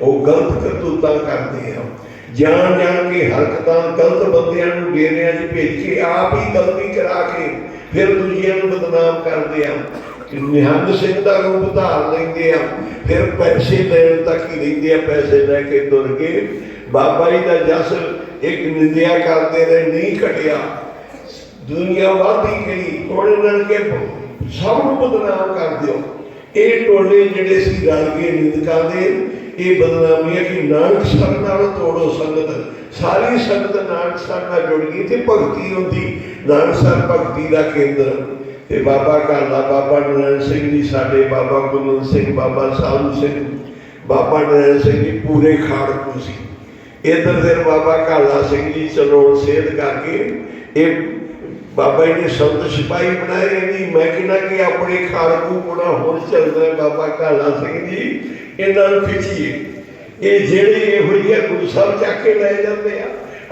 ਉਹ ਗਲਤ ਕਰਤੂਤਾਂ ਕਰਦੇ ਆ। ਜਾਣ ਜਾਣ ਕੇ ਹਰਕਤਾਂ ਗਲਤ ਬੰਦਿਆਂ ਨੂੰ ਡੇਰਿਆਂ 'ਚ ਭੇਜ ਕੇ ਆਪ ਹੀ ਗਲਤੀ ਕਰਾ ਕੇ ਫਿਰ ਦੂਜਿਆਂ ਨੂੰ ਬਦਨਾਮ ਕਰਦੇ ਆ। ਨਿਹੰਗ ਸਿੰਘ ਦਾ ਰੂਪ ਧਾਰ ਲੈਂਦੇ ਆ, ਫਿਰ ਪੈਸੇ ਦੇਣ ਤੱਕ ਹੀ ਰਹਿੰਦੇ ਆ, ਪੈਸੇ ਲੈ ਕੇ ਤੁਰ ਕੇ। ਬਾਬਾ ਜੀ ਦਾ ਜਸ ਇੱਕ ਨਿੰਦਿਆ ਕਰਦੇ ਰਹੇ, ਨਹੀਂ ਘਟਿਆ। ਦੁਨੀਆ ਵਾਧੀ ਗਈ ਹੁਣ ਇਹਨਾਂ ਨੇ ਸਭ ਨੂੰ ਬਦਨਾਮ ਕਰ ਦਿਓ। ਇਹ ਟੋਲੇ ਜਿਹੜੇ ਸੀ ਰਲ ਕੇ ਨਿੰਦਕਾਂ ਦੇ ਇਹ ਬਦਨਾਮੀਆਂ ਕਿ ਨਾਨਕ ਸਰ ਨਾਲ ਤੋੜੋ ਸੰਗਤ। ਸਾਰੀ ਸੰਗਤ ਨਾਨਕ ਸਰ ਨਾਲ ਜੁੜ ਗਈ ਤੇ ਭਗਤੀ ਹੁੰਦੀ। ਨਾਨਕ ਸਰ ਭਗਤੀ ਦਾ ਕੇਂਦਰ। ਤੇ ਬਾਬਾ ਕਾਲਾ ਬਾਬਾ ਨਰੈਣ ਸਿੰਘ ਜੀ ਸਾਡੇ, ਬਾਬਾ ਗੁਰੂ ਸਿੰਘ, ਬਾਬਾ ਸਾਧੂ ਸਿੰਘ, ਬਾਬਾ ਨਰੈਣ ਸਿੰਘ ਜੀ ਪੂਰੇ ਖਾੜਕੂ ਸੀ। ਇਧਰ ਫਿਰ ਬਾਬਾ ਕਾਲਾ ਸਿੰਘ ਜੀ ਚਲੋਣ ਸੇਧ ਕਰਕੇ ਇਹ ਬਾਬਾ ਜੀ ਨੇ ਸੰਤ ਸਿਪਾਹੀ ਬਣਾਏ ਨਹੀਂ ਮੈਂ ਕਿਹਾ ਕਿ ਆਪਣੇ ਖਾੜਕੂ ਕੋਣਾ ਹੁਣ ਚੱਲਦਾ ਬਾਬਾ ਕਾਲਾ ਸਿੰਘ ਜੀ। ਇਹਨਾਂ ਨੂੰ ਖਿੱਚੀਏ। ਇਹ ਜਿਹੜੇ ਇਹੋ ਜਿਹੀਆਂ ਗੁਰੂ ਸਾਹਿਬ ਚੱਕ ਕੇ ਲੈ ਜਾਂਦੇ ਆ।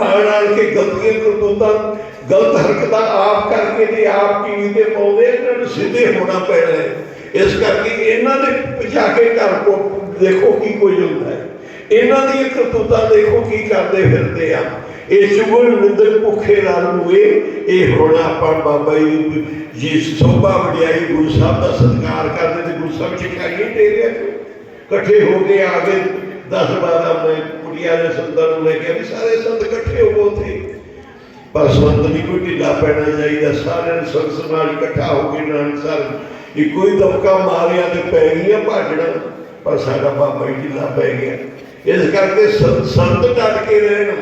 ਆਣ ਆਣ ਕੇ ਗਲਤੀਆਂ ਕਰਤੂਤਾਂ, ਗਲਤ ਹਰਕਤਾਂ ਆਪ ਕਰਕੇ ਤੇ ਆਪ ਟੀਵੀ ਤੇ ਪਾਉਂਦੇ ਇਹਨਾਂ ਨੂੰ ਸਿੱਧੇ ਹੋਣਾ ਪੈਣਾ ਹੈ। ਇਸ ਕਰਕੇ ਇਹਨਾਂ ਦੇ ਜਾ ਕੇ ਘਰ ਕੋ ਦੇਖੋ ਕੀ ਕੁਝ ਹੁੰਦਾ ਹੈ। ਇਹਨਾਂ ਦੀ ਕਰਤੂਤਾਂ ਦੇਖੋ ਕੀ ਕਰਦੇ ਫਿਰਦੇ ਆ। ਇਹ ਚੁਗਲ ਨਿੰਦਕ ਭੁੱਖੇ ਨਾਲ ਹੋਏ ਇਹ ਹੁਣ ਆਪਾਂ ਬਾਬਾ ਜੀ ਜੀ ਸੋਭਾ ਵਡਿਆਈ ਗੁਰੂ ਸਾਹਿਬ ਦਾ ਸਤਿਕਾਰ ਕਰਦੇ ਤੇ ਗੁਰੂ ਸਾਹਿਬ ਚਿਕਾਈ ਟੇਰਿਆ ਇਕੱਠੇ ਹੋ ਕੇ ਆ ਗਏ 10 12 ਮੈਂ ਕੁੜੀਆਂ ਦੇ ਸੰਤਾਂ ਨੂੰ ਲੈ ਕੇ ਸਾਰੇ ਸੰਤ ਇਕੱਠੇ ਹੋ ਉੱਥੇ। ਪਰ ਸੰਤ ਨਹੀਂ ਕੋਈ ਢਿੱਲਾ ਪੈਣਾ ਚਾਹੀਦਾ, ਸਾਰਿਆਂ ਨੇ ਸੰਤ ਸਮਾਜ ਇਕੱਠਾ ਹੋ ਕੇ ਨਾਨਕ ਸਾਹਿਬ ਇੱਕੋ ਹੀ ਦਬਕਾ ਮਾਰਿਆ ਤੇ ਪੈ ਗਈਆਂ ਭਾਜਣਾ ਪਰ ਸਾਡਾ ਬਾਬਾ ਜੀ ਢਿੱਲਾ ਪੈ ਗਿਆ। ਇਸ ਕਰਕੇ ਸੰਤ ਸੰਤ ਡਟ ਕੇ ਰਹਿਣ।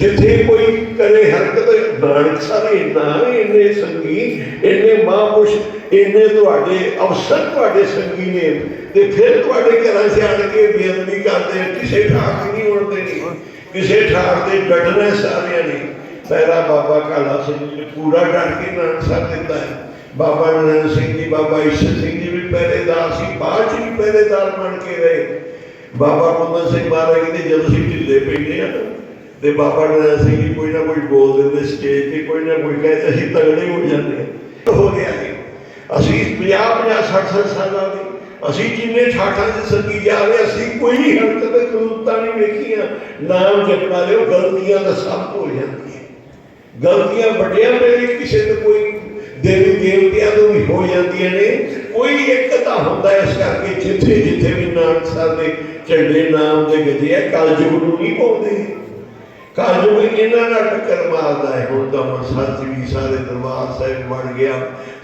ਜਿੱਥੇ ਕੋਈ ਕਰੇ ਹਰਕਤ ਨਾਨਕ ਸਾਹਿਬ ਇੰਨਾ ਇੰਨੇ ਸੰਗੀ ਇੰਨੇ ਮਹਾਂਪੁਰਸ਼ ਇੰਨੇ ਤੁਹਾਡੇ ਅਵਸਰ ਤੁਹਾਡੇ ਸੰਗੀ ਨੇ। ਤੇ ਫਿਰ ਤੁਹਾਡੇ ਘਰਾਂ 'ਚ ਆਣ ਕੇ ਬੇਅਦਬੀ ਕਰਦੇ ਕਿਸੇ ਠਾਕ ਨਹੀਂ ਉੜਦੇ ਨਹੀਂ ਕਿਸੇ ਠਾਕ ਤੇ ਡਟਣਾ ਸਾਰਿਆਂ ਨੇ। ਪਹਿਲਾ ਬਾਬਾ ਕਾਲਾ ਸਿੰਘ ਜੀ ਨੇ ਪੂਰਾ ਡਟ ਕੇ ਨਾਨਕ ਸਾਹਿਬ ਦਿੱਤਾ ਹੈ। ਬਾਬਾ ਨਰਨ ਸਿੰਘ ਜੀ ਬਾਬਾ ਈਸ਼ਰ ਸਿੰਘ ਜੀ ਵੀ ਪਹਿਰੇਦਾਰ ਸੀ ਬਾਅਦ ਚ ਵੀ ਪਹਿਰੇਦਾਰ ਬਣ ਕੇ ਰਹੇ। ਬਾਬਾ ਕੁੰਦਨ ਸਿੰਘ ਮਹਾਰਾਜ ਦੇ ਜਦੋਂ ਅਸੀਂ ਢਿੱਲੇ ਪੈਂਦੇ ਆ ਨਾ, ਤੇ ਬਾਬਾ ਨਰਨ ਸਿੰਘ ਜੀ ਕੋਈ ਨਾ ਕੋਈ ਬੋਲ ਦਿੰਦੇ ਸਟੇਜ ਤੇ, ਕੋਈ ਨਾ ਕੋਈ ਕਹਿੰਦੇ ਅਸੀਂ ਤਗੜੇ ਹੋ ਜਾਂਦੇ ਆ ਹੋ ਗਿਆ ਜੀ। ਅਸੀਂ 50 50 60 60 ਸਾਲਾਂ ਦੇ। ਅਸੀਂ ਜਿੰਨੇ ਠਾਠਾਂ 'ਚ ਸੰਗੀ ਜਾ ਰਹੇ, ਅਸੀਂ ਕੋਈ ਹਰਕਤ ਕਰੂਤਾ ਨਹੀਂ ਵੇਖੀਆਂ। ਨਾਮ ਜਪਣਾ ਲਿਓ, ਗਲਤੀਆਂ ਦਾ ਸਭ ਹੋ ਜਾਂਦੀਆਂ। ਗਲਤੀਆਂ ਵੱਡਿਆਂ ਵੇਲੇ ਕਿਸੇ ਤੇ ਕੋਈ ਦੇਵੀ ਦੇਵਤਿਆਂ ਤੋਂ ਵੀ ਹੋ ਜਾਂਦੀਆਂ ਨੇ। ਕੋਈ ਇੱਕ ਤਾਂ ਹੁੰਦਾ ਇਸ ਕਰਕੇ ਜਿੱਥੇ ਜਿੱਥੇ ਵੀ ਨਾਨਕ ਸਾਹਿਬ ਦੇ ਝੰਡੇ ਨਾਮ ਦੇ ਗਜੇ ਆ, ਕਲਯੁਗ ਨੂੰ ਨਹੀਂ ਪਾਉਂਦੇ। ਕਲਯੁਗ ਇਹਨਾਂ ਨਾਲ ਟੱਕਰ ਮਾਰਦਾ ਹੈ, ਹੁਣ ਤਾਂ ਮਨਸਾ ਚ ਵੀ ਸਾਰੇ ਦਰਬਾਰ ਸਾਹਿਬ ਬਣ ਗਿਆ,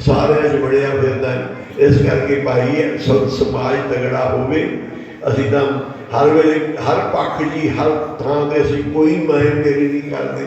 ਸਾਰਿਆਂ 'ਚ ਬੜਿਆ ਫਿਰਦਾ ਹੈ। ਇਸ ਕਰਕੇ ਭਾਈ ਸੰਤ ਸਮਾਜ ਤਗੜਾ ਹੋਵੇ। ਅਸੀਂ ਤਾਂ ਹਰ ਵੇਲੇ, ਹਰ ਪੱਖ ਜੀ, ਹਰ ਥਾਂ ਤੇ ਅਸੀਂ ਕੋਈ ਮਾਇਨ ਤੇਰੀ ਨਹੀਂ ਕਰਦੇ।